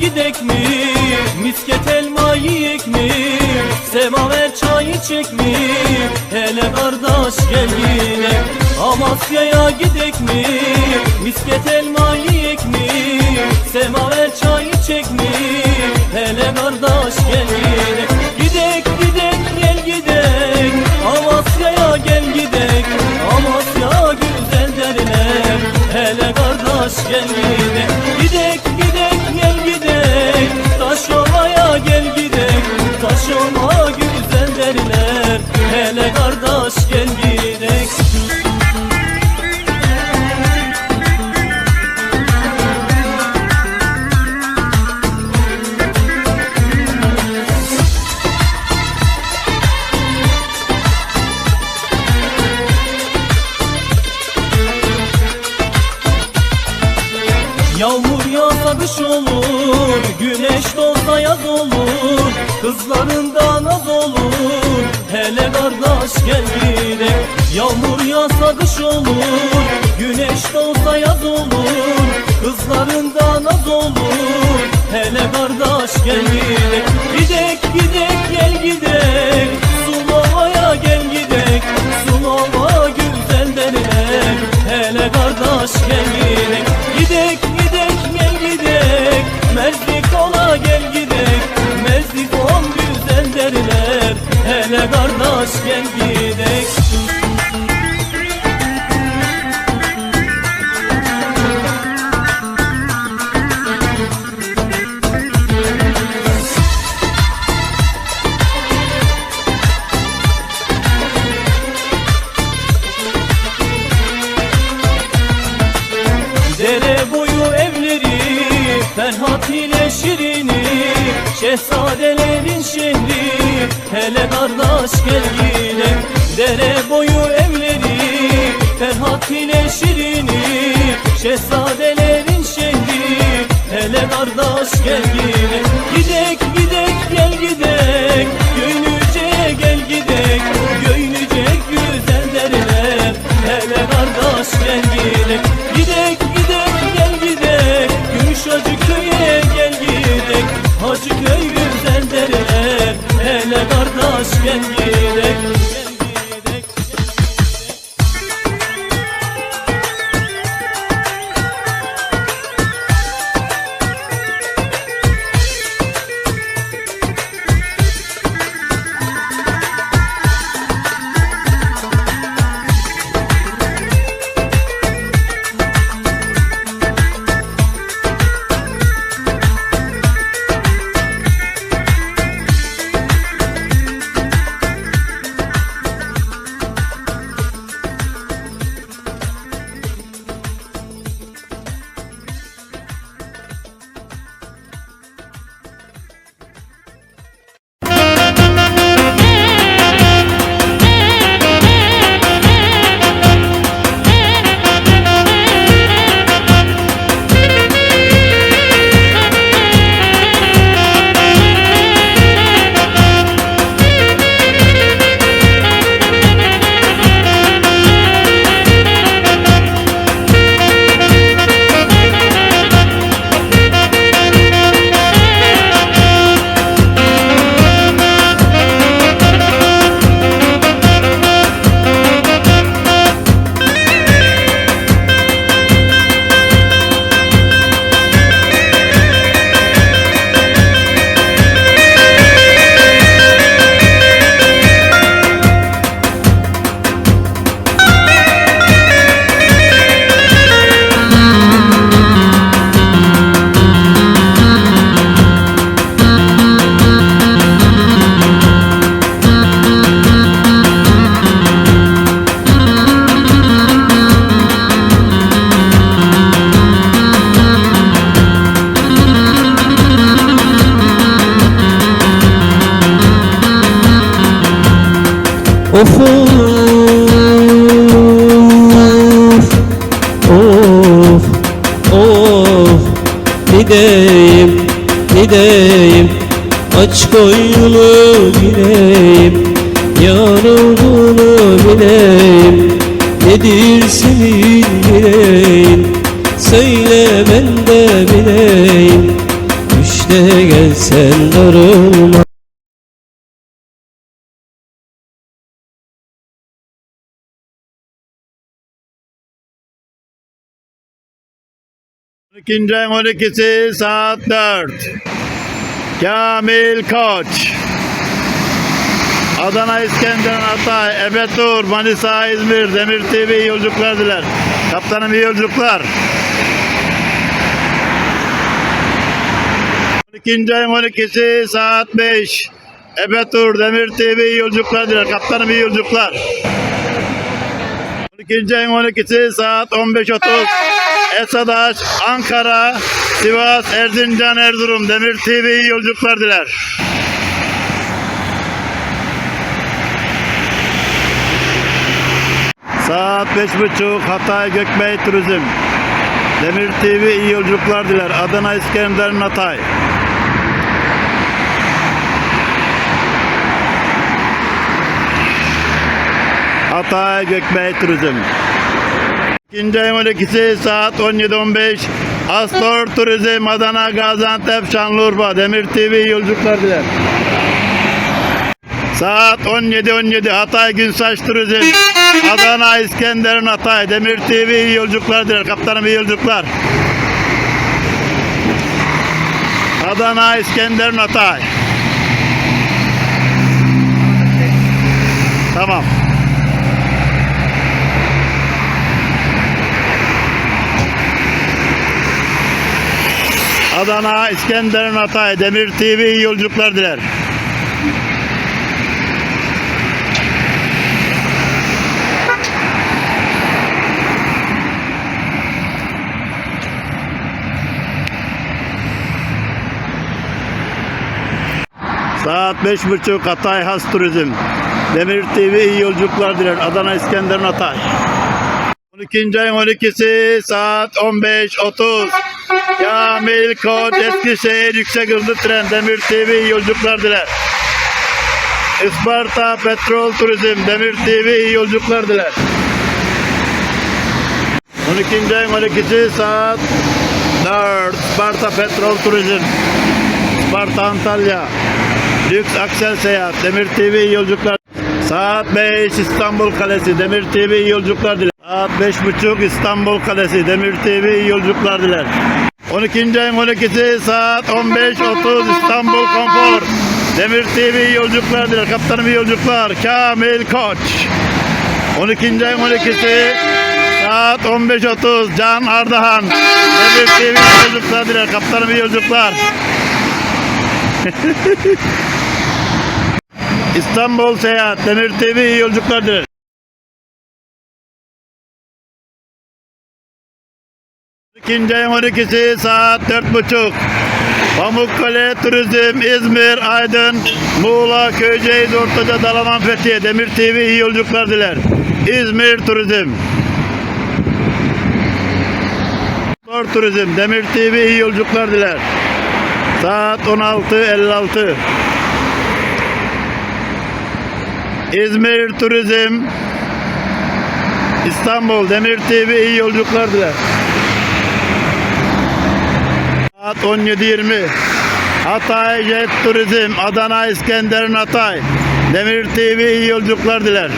gidek mi? Misket elma yiyek mi? Semaver çayı çek mi? Hele kardeş gel yine Amasya'ya gidek mi? Misket elma yiyek mi? Semaver çayı çek mi? Hele kardeş gel yine Gidek gidek gel gidek Amasya'ya gel gidek Amasya güzel derler Hele kardeş gel yine Doğsa yaz olur Kızların da naz olur. Hele kardeş gel Yağmur yağsa kış olur. Güneş doğsa yaz olur Kızların da naz olur. Hele kardeş gel gidelim Gidek gidek gel gidek Dere boyu evleri Ferhat Şirin'i Şehzadelerin şehri Hele kardeş gel Dere boyu evleri Ferhat ile Şirin'i Şehzadelerin şehri. Hele kardeş gel gidek kardeş Of of of. Of Gideyim gideyim. Aç koyunu gireyim Yar olduğunu bileyim. Nedir senin yüreğin? Söyle ben de bileyim. İşte gelsen darılma İkinci ayın 12'si saat 4. Kamil Koç. Adana İskender Hatay, Ebetur, Manisa, İzmir, Demir TV iyi yolculuklar diler. Kaptanım iyi yolculuklar. 12. ayın 12'si saat 5. Ebetur, Demir TV iyi yolculuklar diler. Kaptanım iyi yolculuklar. 12. ayın 12'si saat 15.30. Esadaş, Ankara, Sivas, Erzincan, Erzurum, Demir TV iyi yolculuklar diler. Saat 5.30 Hatay Gökbey Turizm. Demir TV iyi yolculuklar diler. Adana İskender Hatay. Hatay Gökbey Turizm. İkinci ayın 12'si saat 17.15 Astor Turizm Adana Gaziantep Şanlıurfa Demir TV yolculuklar diler. Saat 17.17 Hatay Günsaç Turizm Adana İskenderun Hatay Demir TV yolculuklar diler. Kaptanım iyi yolculuklar. Adana İskenderun Hatay. Tamam. Adana, İskenderun, Hatay, Demir TV iyi yolculuklar diler. Saat beş buçuk Hatay Has Turizm. Demir TV iyi yolculuklar diler. Adana, İskenderun, Hatay. 12. ayın 12'si saat 15.30. Kamil Koç Eskişehir Yüksek Hızlı Tren Demir TV iyi yolculuklar diler. Isparta Petrol Turizm Demir TV iyi yolculuklar diler. 12. ayın 12'si saat 4. Isparta Petrol Turizm. Isparta Antalya. Lüks Aksel Seyahat Demir TV iyi yolculuklar. Saat 5 İstanbul Kalesi Demir TV iyi yolculuklar diler. Saat 5.30 İstanbul Kalesi Demir TV iyi yolculuklar diler. 12. ayın 12'si saat 15.30 İstanbul Konfor Demir TV yolculuklar diler. Kaptanım yolculuklar. Kamil Koç. 12. ayın 12'si saat 15.30 Can Ardahan Demir TV yolculuklar diler. Kaptanım yolculuklar. İstanbul Seyahat Demir TV yolculuklar diler. İkinci ayın 12'si saat dört buçuk. Pamukkale Turizm İzmir, Aydın, Muğla, Köyceğiz, Ortaca, Dalaman, Fethiye, Demir TV iyi yolculuklar diler. İzmir Turizm. Spor Turizm, Demir TV iyi yolculuklar diler. Saat 16.56. İzmir Turizm İstanbul Demir TV iyi yolculuklar diler. Saat 17.20 Hatay Jet Turizm Adana İskenderun Hatay Demir TV iyi yolculuklar diler.